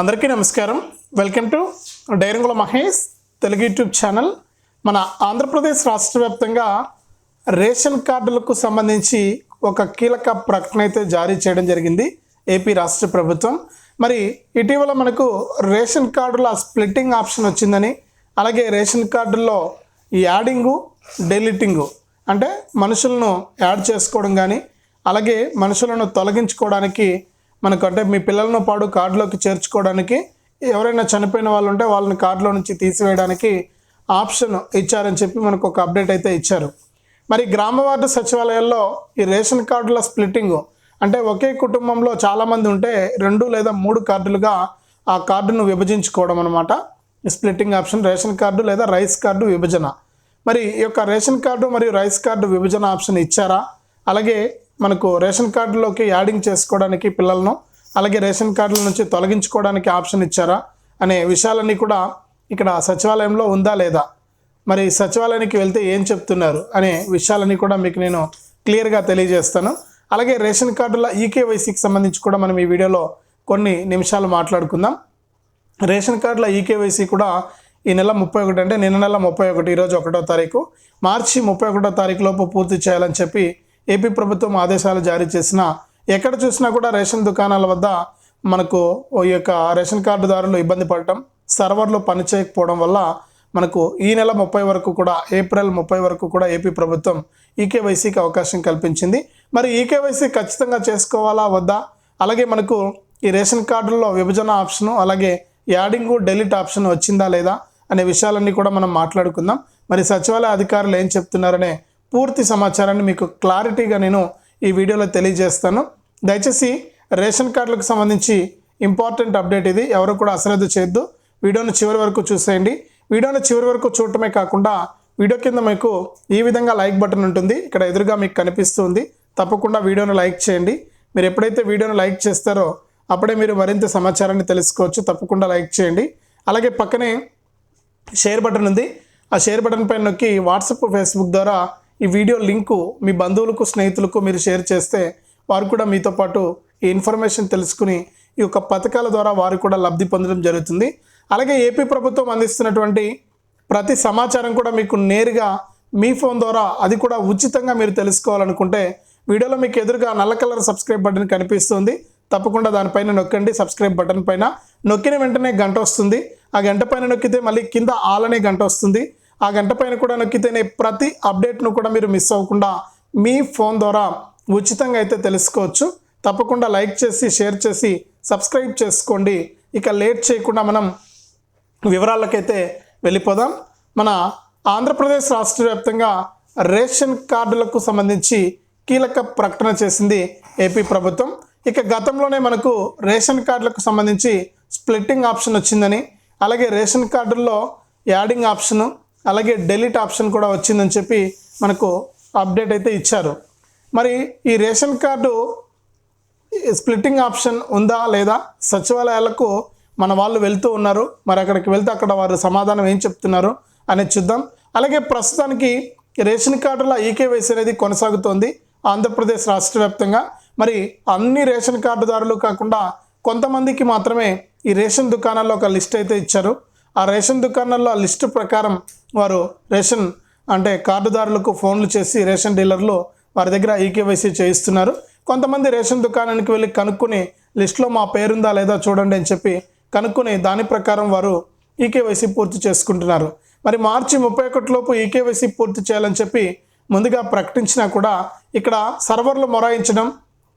అందరికీ నమస్కారం. Welcome to Dairangula Mahesh Telugu YouTube channel. మన ఆంధ్రప్రదేశ్ రాష్ట్ర వ్యాప్తంగా రేషన్ కార్డులకు సంబంధించి ఒక కీలక ప్రకటన అయితే జారీ చేయడం జరిగింది ఏపీ రాష్ట్ర ప్రభుత్వం. మరి ఇటీవల మనకు రేషన్ కార్డుల స్ప్లిట్టింగ్ ఆప్షన్ వచ్చిందని అలాగే రేషన్ కార్డుల్లో యాడింగు డెలిటింగు అంటే మనుషులను యాడ్ చేసుకోవడం కానీ అలాగే మనుషులను తొలగించుకోవడానికి మనకు అంటే మీ పిల్లలను పాడు కార్డులోకి చేర్చుకోవడానికి ఎవరైనా చనిపోయిన వాళ్ళు ఉంటే వాళ్ళని కార్డులో నుంచి తీసివేయడానికి ఆప్షన్ ఇచ్చారని చెప్పి మనకు ఒక అప్డేట్ అయితే ఇచ్చారు. మరి గ్రామ వార్డు సచివాలయాల్లో ఈ రేషన్ కార్డుల స్ప్లిట్టింగ్ అంటే ఒకే కుటుంబంలో చాలామంది ఉంటే రెండు లేదా మూడు కార్డులుగా ఆ కార్డును విభజించుకోవడం అనమాట స్ప్లిట్టింగ్ ఆప్షన్ రేషన్ కార్డు లేదా రైస్ కార్డు విభజన. మరి ఈ యొక్క రేషన్ కార్డు మరియు రైస్ కార్డు విభజన ఆప్షన్ ఇచ్చారా? అలాగే మనకు రేషన్ కార్డులోకి యాడింగ్ చేసుకోవడానికి పిల్లలను అలాగే రేషన్ కార్డుల నుంచి తొలగించుకోవడానికి ఆప్షన్ ఇచ్చారా అనే విషయాలన్నీ కూడా ఇక్కడ సచివాలయంలో ఉందా లేదా? మరి సచివాలయానికి వెళ్తే ఏం చెప్తున్నారు అనే విషయాలన్నీ కూడా మీకు నేను క్లియర్గా తెలియజేస్తాను. అలాగే రేషన్ కార్డుల ఈకేవైసీకి సంబంధించి కూడా మనం ఈ వీడియోలో కొన్ని నిమిషాలు మాట్లాడుకుందాం. రేషన్ కార్డుల ఈకేవైసీ కూడా ఈ నెల ముప్పై ఒకటి అంటే నిన్న నెల ముప్పై ఒకటి ఈరోజు ఒకటో తారీఖు. మార్చి ముప్పై ఒకటో తారీఖు లోపు పూర్తి చేయాలని చెప్పి ఏపీ ప్రభుత్వం ఆదేశాలు జారీ చేసిన ఎక్కడ చూసినా కూడా రేషన్ దుకాణాల వద్ద మనకు ఈ యొక్క రేషన్ కార్డుదారులు ఇబ్బంది పడటం సర్వర్లు పనిచేయకపోవడం వల్ల మనకు ఈ నెల ముప్పై వరకు కూడా ఏప్రిల్ ముప్పై వరకు కూడా ఏపీ ప్రభుత్వం ఈకేవైసీకి అవకాశం కల్పించింది. మరి ఈకేవైసీ ఖచ్చితంగా చేసుకోవాలా వద్దా? అలాగే మనకు ఈ రేషన్ కార్డుల్లో విభజన ఆప్షను అలాగే యాడింగు డెలిట్ ఆప్షన్ వచ్చిందా లేదా అనే విషయాలన్నీ కూడా మనం మాట్లాడుకుందాం. మరి సచివాలయ అధికారులు ఏం చెప్తున్నారనే పూర్తి సమాచారాన్ని మీకు క్లారిటీగా నేను ఈ వీడియోలో తెలియజేస్తాను. దయచేసి రేషన్ కార్డులకు సంబంధించి ఇంపార్టెంట్ అప్డేట్ ఇది. ఎవరు కూడా అశ్రద్ధ చేయొద్దు. వీడియోను చివరి వరకు చూసేయండి. వీడియోను చివరి వరకు చూడటమే కాకుండా వీడియో కింద మీకు ఈ విధంగా లైక్ బటన్ ఉంటుంది. ఇక్కడ ఎదురుగా మీకు కనిపిస్తుంది. తప్పకుండా వీడియోను లైక్ చేయండి. మీరు ఎప్పుడైతే వీడియోను లైక్ చేస్తారో అప్పుడే మీరు మరింత సమాచారాన్ని తెలుసుకోవచ్చు. తప్పకుండా లైక్ చేయండి. అలాగే పక్కనే షేర్ బటన్ ఉంది. ఆ షేర్ బటన్ పైన నొక్కి వాట్సాప్ ఫేస్బుక్ ద్వారా ఈ వీడియో లింకు మీ బంధువులకు స్నేహితులకు మీరు షేర్ చేస్తే వారు కూడా మీతో పాటు ఈ ఇన్ఫర్మేషన్ తెలుసుకుని ఈ యొక్క పథకాల ద్వారా వారు కూడా లబ్ధి పొందడం జరుగుతుంది. అలాగే ఏపీ ప్రభుత్వం అందిస్తున్నటువంటి ప్రతి సమాచారం కూడా మీకు నేరుగా మీ ఫోన్ ద్వారా అది కూడా ఉచితంగా మీరు తెలుసుకోవాలనుకుంటే వీడియోలో మీకు ఎదురుగా నల్ల కలర్ సబ్స్క్రైబ్ బటన్ కనిపిస్తుంది. తప్పకుండా దానిపైన నొక్కండి. సబ్స్క్రైబ్ బటన్ పైన నొక్కిన వెంటనే గంట వస్తుంది. ఆ గంట పైన నొక్కితే మళ్ళీ కింద ఆల్ అనే గంట వస్తుంది. ఆ గంట పైన కూడా నొక్కితేనే ప్రతి అప్డేట్ను కూడా మీరు మిస్ అవ్వకుండా మీ ఫోన్ ద్వారా ఉచితంగా అయితే తెలుసుకోవచ్చు. తప్పకుండా లైక్ చేసి షేర్ చేసి సబ్స్క్రైబ్ చేసుకోండి. ఇక లేట్ చేయకుండా మనం వివరాలకైతే వెళ్ళిపోదాం. మన ఆంధ్రప్రదేశ్ రాష్ట్ర వ్యాప్తంగా రేషన్ కార్డులకు సంబంధించి కీలక ప్రకటన చేసింది ఏపీ ప్రభుత్వం. ఇక గతంలోనే మనకు రేషన్ కార్డులకు సంబంధించి స్ప్లిట్టింగ్ ఆప్షన్ వచ్చిందని అలాగే రేషన్ కార్డుల్లో యాడింగ్ ఆప్షను అలాగే డెలిట్ ఆప్షన్ కూడా వచ్చిందని చెప్పి మనకు అప్డేట్ అయితే ఇచ్చారు. మరి ఈ రేషన్ కార్డు స్ప్లిట్టింగ్ ఆప్షన్ ఉందా లేదా? సచివాలయాలకు మన వాళ్ళు వెళ్తూ ఉన్నారు. మరి అక్కడికి వెళ్తే అక్కడ వారు సమాధానం ఏం చెప్తున్నారు అనేది చూద్దాం. అలాగే ప్రస్తుతానికి రేషన్ కార్డుల ఈకేవైసీ అనేది కొనసాగుతోంది ఆంధ్రప్రదేశ్ రాష్ట్ర వ్యాప్తంగా. మరి అన్ని రేషన్ కార్డుదారులు కాకుండా కొంతమందికి మాత్రమే ఈ రేషన్ దుకాణాల్లో ఒక లిస్ట్ అయితే ఇచ్చారు. ఆ రేషన్ దుకాణాల్లో ఆ లిస్టు ప్రకారం వారు రేషన్ అంటే కార్డుదారులకు ఫోన్లు చేసి రేషన్ డీలర్లు వారి దగ్గర ఈకేవైసీ చేయిస్తున్నారు. కొంతమంది రేషన్ దుకాణానికి వెళ్ళి కనుక్కుని లిస్ట్లో మా పేరుందా లేదా చూడండి అని చెప్పి కనుక్కుని దాని ప్రకారం వారు ఈకేవైసీ పూర్తి చేసుకుంటున్నారు. మరి మార్చి ముప్పై ఒకటిలోపు ఈకేవైసీ పూర్తి చేయాలని చెప్పి ముందుగా ప్రకటించినా కూడా ఇక్కడ సర్వర్లు మొరాయించడం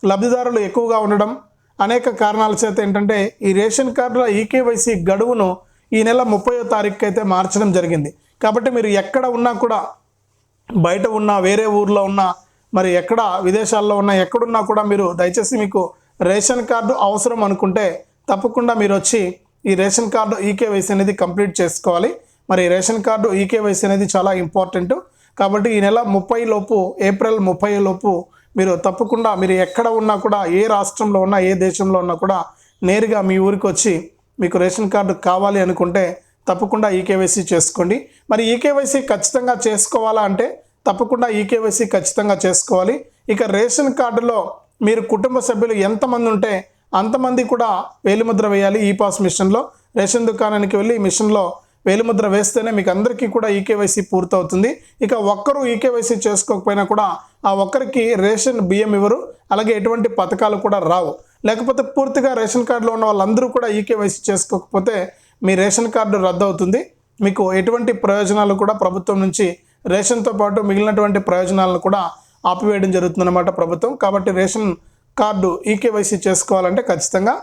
లబ్ధిదారులు ఎక్కువగా ఉండడం అనేక కారణాల చేత ఏంటంటే ఈ రేషన్ కార్డుల ఈకేవైసీ గడువును ఈ నెల ముప్పయో తారీఖుకి అయితే మార్చడం జరిగింది. కాబట్టి మీరు ఎక్కడ ఉన్నా కూడా బయట ఉన్న వేరే ఊర్లో ఉన్న మరి ఎక్కడ విదేశాల్లో ఉన్న ఎక్కడున్నా కూడా మీరు దయచేసి మీకు రేషన్ కార్డు అవసరం అనుకుంటే తప్పకుండా మీరు వచ్చి ఈ రేషన్ కార్డు ఈకేవైసీ అనేది కంప్లీట్ చేసుకోవాలి. మరి రేషన్ కార్డు ఈకేవైసీ అనేది చాలా ఇంపార్టెంట్. కాబట్టి ఈ నెల ముప్పై లోపు ఏప్రిల్ ముప్పై లోపు మీరు తప్పకుండా మీరు ఎక్కడ ఉన్నా కూడా ఏ రాష్ట్రంలో ఉన్నా ఏ దేశంలో ఉన్నా కూడా నేరుగా మీ ఊరికి వచ్చి మీకు రేషన్ కార్డు కావాలి అనుకుంటే తప్పకుండా ఈకేవైసీ చేసుకోండి. మరి ఈకేవైసీ ఖచ్చితంగా చేసుకోవాలా అంటే తప్పకుండా ఈకేవైసీ ఖచ్చితంగా చేసుకోవాలి. ఇక రేషన్ కార్డులో మీరు కుటుంబ సభ్యులు ఎంతమంది ఉంటే అంతమంది కూడా వేలిముద్ర వేయాలి ఈ పాస్ మిషన్లో. రేషన్ దుకాణానికి వెళ్ళి ఈ మిషన్లో వేలిముద్ర వేస్తేనే మీకు అందరికీ కూడా ఈకేవైసీ పూర్తవుతుంది. ఇక ఒక్కరు ఈకేవైసీ చేసుకోకపోయినా కూడా ఆ ఒక్కరికి రేషన్ బియ్యం ఇవ్వరు. అలాగే ఎటువంటి పథకాలు కూడా రావు. లేకపోతే పూర్తిగా రేషన్ కార్డులో ఉన్న వాళ్ళందరూ కూడా ఈకేవైసీ చేసుకోకపోతే మీ రేషన్ కార్డు రద్దు అవుతుంది మీకు ఎటువంటి ప్రయోజనాలు కూడా ప్రభుత్వం నుంచి రేషన్తో పాటు మిగిలినటువంటి ప్రయోజనాలను కూడా ఆపివేయడం జరుగుతుందన్నమాట ప్రభుత్వం. కాబట్టి రేషన్ కార్డు ఈకేవైసీ చేసుకోవాలంటే ఖచ్చితంగా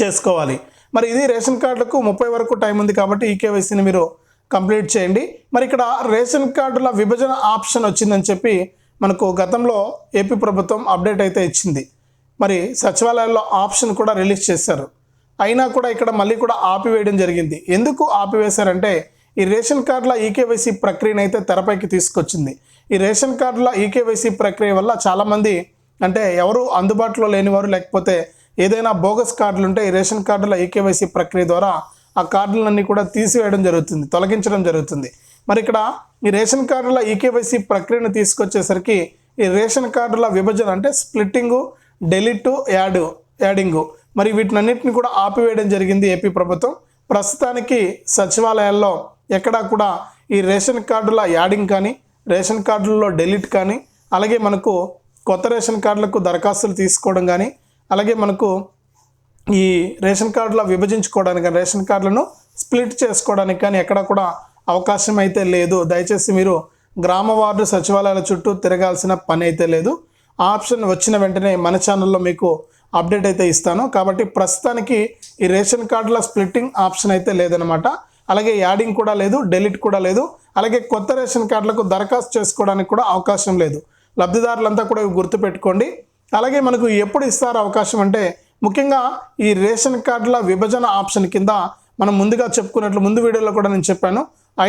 చేసుకోవాలి. మరి ఇది రేషన్ కార్డులకు ముప్పై వరకు టైం ఉంది కాబట్టి ఈకేవైసీని మీరు కంప్లీట్ చేయండి. మరి ఇక్కడ రేషన్ కార్డుల విభజన ఆప్షన్ వచ్చిందని చెప్పి మనకు గతంలో ఏపీ ప్రభుత్వం అప్డేట్ అయితే ఇచ్చింది. మరి సచివాలయాల్లో ఆప్షన్ కూడా రిలీజ్ చేశారు. అయినా కూడా ఇక్కడ మళ్ళీ కూడా ఆపివేయడం జరిగింది. ఎందుకు ఆపివేశారంటే ఈ రేషన్ కార్డుల ఈకేవైసీ ప్రక్రియను అయితే తెరపైకి తీసుకొచ్చింది. ఈ రేషన్ కార్డుల ఈకేవైసీ ప్రక్రియ వల్ల చాలామంది అంటే ఎవరు అందుబాటులో లేనివారు లేకపోతే ఏదైనా బోగస్ కార్డులు ఉంటే ఈ రేషన్ కార్డుల ఈకేవైసీ ప్రక్రియ ద్వారా ఆ కార్డులన్నీ కూడా తీసివేయడం జరుగుతుంది తొలగించడం జరుగుతుంది. మరి ఇక్కడ ఈ రేషన్ కార్డుల ఈకేవైసీ ప్రక్రియను తీసుకొచ్చేసరికి ఈ రేషన్ కార్డుల విభజన అంటే స్ప్లిట్టింగు డెలిట్ యాడ్ యాడింగు మరి వీటినన్నింటిని కూడా ఆపివేయడం జరిగింది ఏపీ ప్రభుత్వం. ప్రస్తుతానికి సచివాలయాల్లో ఎక్కడా కూడా ఈ రేషన్ కార్డుల యాడింగ్ కానీ రేషన్ కార్డులలో డెలిట్ కానీ అలాగే మనకు కొత్త రేషన్ కార్డులకు దరఖాస్తులు తీసుకోవడం కానీ అలాగే మనకు ఈ రేషన్ కార్డుల విభజించుకోవడానికి కానీ రేషన్ కార్డులను స్ప్లిట్ చేసుకోవడానికి కానీ ఎక్కడ కూడా అవకాశం అయితే లేదు. దయచేసి మీరు గ్రామ వార్డు సచివాలయాల చుట్టూ తిరగాల్సిన పని అయితే లేదు. ఆ ఆప్షన్ వచ్చిన వెంటనే మన ఛానల్లో మీకు అప్డేట్ అయితే ఇస్తాను. కాబట్టి ప్రస్తుతానికి ఈ రేషన్ కార్డుల స్ప్లిట్టింగ్ ఆప్షన్ అయితే లేదనమాట అలాగే యాడింగ్ కూడా లేదు డెలిట్ కూడా లేదు అలాగే కొత్త రేషన్ కార్డులకు దరఖాస్తు చేసుకోవడానికి కూడా అవకాశం లేదు. లబ్ధిదారులంతా కూడా ఇవి గుర్తుపెట్టుకోండి. అలాగే మనకు ఎప్పుడు ఇస్తారు అవకాశం అంటే ముఖ్యంగా ఈ రేషన్ కార్డుల విభజన ఆప్షన్ కింద మనం ముందుగా చెప్పుకున్నట్లు ముందు వీడియోలో కూడా నేను చెప్పాను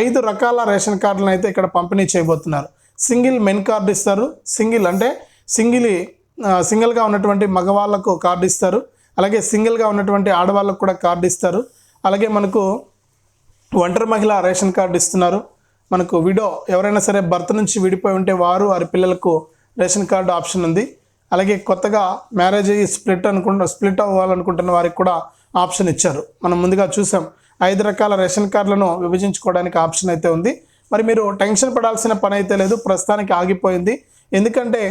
ఐదు రకాల రేషన్ కార్డులను అయితే ఇక్కడ పంపిణీ చేయబోతున్నారు. సింగిల్ మెన్ కార్డు ఇస్తారు సింగిల్ అంటే సింగిల్ సింగిల్గా ఉన్నటువంటి మగవాళ్ళకు కార్డు ఇస్తారు అలాగే సింగిల్గా ఉన్నటువంటి ఆడవాళ్ళకు కూడా కార్డు ఇస్తారు. అలాగే మనకు ఒంటరి మహిళ రేషన్ కార్డు ఇస్తున్నారు. మనకు విడో ఎవరైనా సరే భర్త నుంచి విడిపోయి ఉంటే వారు వారి పిల్లలకు రేషన్ కార్డు ఆప్షన్ ఉంది. అలాగే కొత్తగా మ్యారేజ్ అయ్యి స్ప్లిట్ అనుకుంటున్న స్ప్లిట్ అవ్వాలనుకుంటున్న వారికి కూడా ఆప్షన్ ఇచ్చారు. మనం ముందుగా చూసాం. ఐదు రకాల రేషన్ కార్డులను విభజించుకోవడానికి ఆప్షన్ అయితే ఉంది. మరి మీరు టెన్షన్ పడాల్సిన పని అయితే లేదు. ప్రస్తుతానికి ఆగిపోయింది. ఎందుకంటే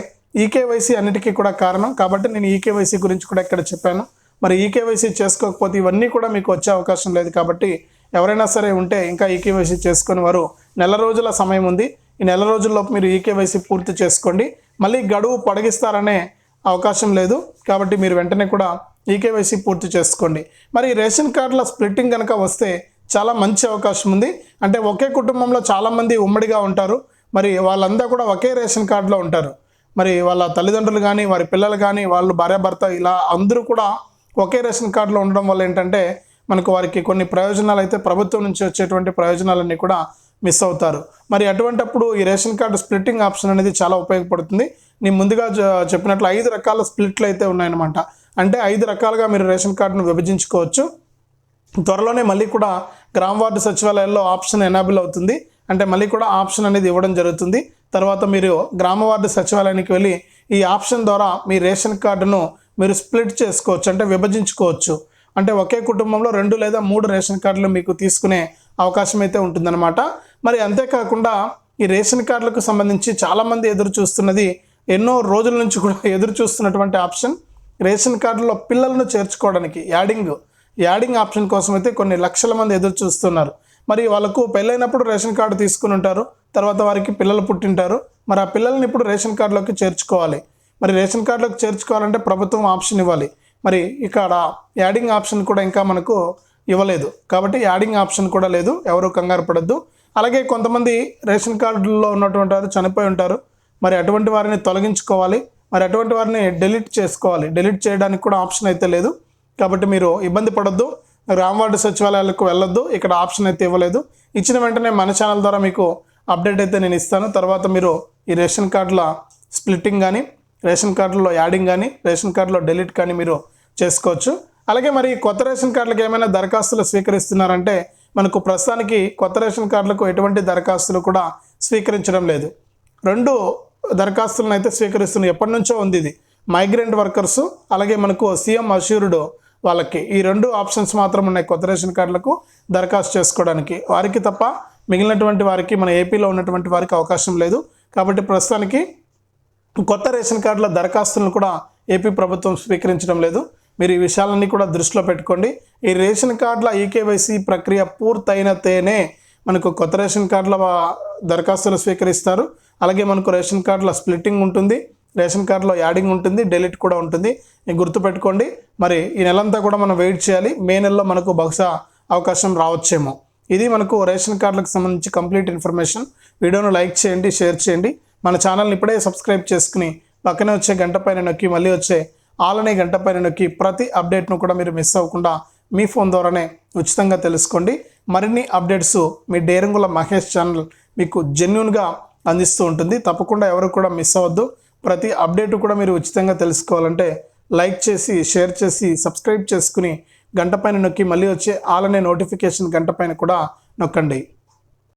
ఈకేవైసీ అన్నిటికీ కూడా కారణం. కాబట్టి నేను ఈకేవైసీ గురించి కూడా ఇక్కడ చెప్పాను. మరి ఈకేవైసీ చేసుకోకపోతే ఇవన్నీ కూడా మీకు వచ్చే అవకాశం లేదు కాబట్టి ఎవరైనా సరే ఉంటే ఇంకా ఈకేవైసీ చేసుకుని వారు నెల రోజుల సమయం ఉంది. ఈ నెల రోజుల్లోపు మీరు ఈకేవైసీ పూర్తి చేసుకోండి. మళ్ళీ గడువు పొడిగిస్తారనే అవకాశం లేదు. కాబట్టి మీరు వెంటనే కూడా ఈకేవైసీ పూర్తి చేసుకోండి. మరి రేషన్ కార్డుల స్ప్లిట్టింగ్ కనుక వస్తే చాలా మంచి అవకాశం ఉంది. అంటే ఒకే కుటుంబంలో చాలామంది ఉమ్మడిగా ఉంటారు. మరి వాళ్ళందరూ కూడా ఒకే రేషన్ కార్డులో ఉంటారు. మరి వాళ్ళ తల్లిదండ్రులు కానీ వారి పిల్లలు కానీ వాళ్ళు భార్యాభర్త ఇలా అందరూ కూడా ఒకే రేషన్ కార్డులో ఉండడం వల్ల ఏంటంటే మనకు వారికి కొన్ని ప్రయోజనాలు అయితే ప్రభుత్వం నుంచి వచ్చేటువంటి ప్రయోజనాలన్నీ కూడా మిస్ అవుతారు. మరి అటువంటప్పుడు ఈ రేషన్ కార్డు స్ప్లిట్టింగ్ ఆప్షన్ అనేది చాలా ఉపయోగపడుతుంది. నేను ముందుగా చెప్పినట్లు ఐదు రకాల స్ప్లిట్లు అయితే ఉన్నాయన్నమాట. అంటే ఐదు రకాలుగా మీరు రేషన్ కార్డును విభజించుకోవచ్చు. త్వరలోనే మళ్ళీ కూడా గ్రామ వార్డు సచివాలయాల్లో ఆప్షన్ ఎనాబుల్ అవుతుంది. అంటే మళ్ళీ కూడా ఆప్షన్ అనేది ఇవ్వడం జరుగుతుంది. తర్వాత మీరు గ్రామ వార్డు సచివాలయానికి వెళ్ళి ఈ ఆప్షన్ ద్వారా మీ రేషన్ కార్డును మీరు స్ప్లిట్ చేసుకోవచ్చు. అంటే విభజించుకోవచ్చు. అంటే ఒకే కుటుంబంలో రెండు లేదా మూడు రేషన్ కార్డులు మీకు తీసుకునే అవకాశం అయితే ఉంటుందన్నమాట. మరి అంతేకాకుండా ఈ రేషన్ కార్డులకు సంబంధించి చాలామంది ఎదురు చూస్తున్నది ఎన్నో రోజుల నుంచి కూడా ఎదురు చూస్తున్నటువంటి ఆప్షన్. రేషన్ కార్డులో పిల్లలను చేర్చుకోవడానికి యాడింగ్ యాడింగ్ ఆప్షన్ కోసం అయితే కొన్ని లక్షల మంది ఎదురు చూస్తున్నారు. మరి వాళ్ళకు పెళ్ళైనప్పుడు రేషన్ కార్డు తీసుకుని ఉంటారు తర్వాత వారికి పిల్లలు పుట్టింటారు. మరి ఆ పిల్లల్ని ఇప్పుడు రేషన్ కార్డులోకి చేర్చుకోవాలి. మరి రేషన్ కార్డులోకి చేర్చుకోవాలంటే ప్రభుత్వం ఆప్షన్ ఇవ్వాలి. మరి ఇక్కడ యాడింగ్ ఆప్షన్ కూడా ఇంకా మనకు ఇవ్వలేదు. కాబట్టి యాడింగ్ ఆప్షన్ కూడా లేదు. ఎవరు కంగారు పడద్దు. అలాగే కొంతమంది రేషన్ కార్డుల్లో ఉన్నటువంటి వారు చనిపోయి ఉంటారు. మరి అటువంటి వారిని తొలగించుకోవాలి. మరి అటువంటి వారిని డిలీట్ చేసుకోవాలి. డెలీట్ చేయడానికి కూడా ఆప్షన్ అయితే లేదు. కాబట్టి మీరు ఇబ్బంది పడొద్దు. గ్రామ సచివాలయాలకు వెళ్ళొద్దు. ఇక్కడ ఆప్షన్ అయితే ఇవ్వలేదు. ఇచ్చిన వెంటనే మన ఛానల్ ద్వారా మీకు అప్డేట్ అయితే నేను ఇస్తాను. తర్వాత మీరు ఈ రేషన్ కార్డుల స్ప్లిట్టింగ్ కానీ రేషన్ కార్డులో యాడింగ్ కానీ రేషన్ కార్డులో డెలీట్ కానీ మీరు చేసుకోవచ్చు. అలాగే మరి కొత్త రేషన్ కార్డులకు ఏమైనా దరఖాస్తులు స్వీకరిస్తున్నారంటే మనకు ప్రస్తుతానికి కొత్త రేషన్ కార్డులకు ఎటువంటి దరఖాస్తులు కూడా స్వీకరించడం లేదు. రెండు దరఖాస్తులను అయితే స్వీకరిస్తున్నాయి ఎప్పటి నుంచో ఉంది ఇది. మైగ్రెంట్ వర్కర్స్ అలాగే మనకు సీఎం అష్యూర్డ్ వాళ్ళకి ఈ రెండు ఆప్షన్స్ మాత్రం ఉన్నాయి కొత్త రేషన్ కార్డులకు దరఖాస్తు చేసుకోవడానికి. వారికి తప్ప మిగిలినటువంటి వారికి మన ఏపీలో ఉన్నటువంటి వారికి అవకాశం లేదు. కాబట్టి ప్రస్తుతానికి కొత్త రేషన్ కార్డుల దరఖాస్తులను కూడా ఏపీ ప్రభుత్వం స్వీకరించడం లేదు. మీరు ఈ విషయాలన్నీ కూడా దృష్టిలో పెట్టుకోండి. ఈ రేషన్ కార్డుల ఈకేవైసీ ప్రక్రియ పూర్తయినతేనే మనకు కొత్త రేషన్ కార్డుల దరఖాస్తులు స్వీకరిస్తారు. అలాగే మనకు రేషన్ కార్డుల స్ప్లిట్టింగ్ ఉంటుంది. రేషన్ కార్డులో యాడింగ్ ఉంటుంది డెలిట్ కూడా ఉంటుంది. గుర్తుపెట్టుకోండి. మరి ఈ నెలంతా కూడా మనం వెయిట్ చేయాలి. మే నెలలో మనకు బహుశా అవకాశం రావచ్చేమో. ఇది మనకు రేషన్ కార్డులకు సంబంధించి కంప్లీట్ ఇన్ఫర్మేషన్. వీడియోను లైక్ చేయండి షేర్ చేయండి. మన ఛానల్ని ఇప్పుడే సబ్స్క్రైబ్ చేసుకుని పక్కనే వచ్చే గంట పైన నొక్కి మళ్ళీ వచ్చే ఆలనే గంట పైన నొక్కి ప్రతి అప్డేట్ను కూడా మీరు మిస్ అవ్వకుండా మీ ఫోన్ ద్వారానే ఉచితంగా తెలుసుకోండి. మరిన్ని అప్డేట్స్ మీ డేరంగుల మహేష్ ఛానల్ మీకు జెన్యున్గా అందిస్తూ ఉంటుంది. తప్పకుండా ఎవరు కూడా మిస్ అవ్వద్దు. ప్రతి అప్డేట్ కూడా మీరు ఉచితంగా తెలుసుకోవాలంటే లైక్ చేసి షేర్ చేసి సబ్స్క్రైబ్ చేసుకుని గంట పైన నొక్కి మళ్ళీ వచ్చే ఆలనే నోటిఫికేషన్ గంట పైన కూడా నొక్కండి.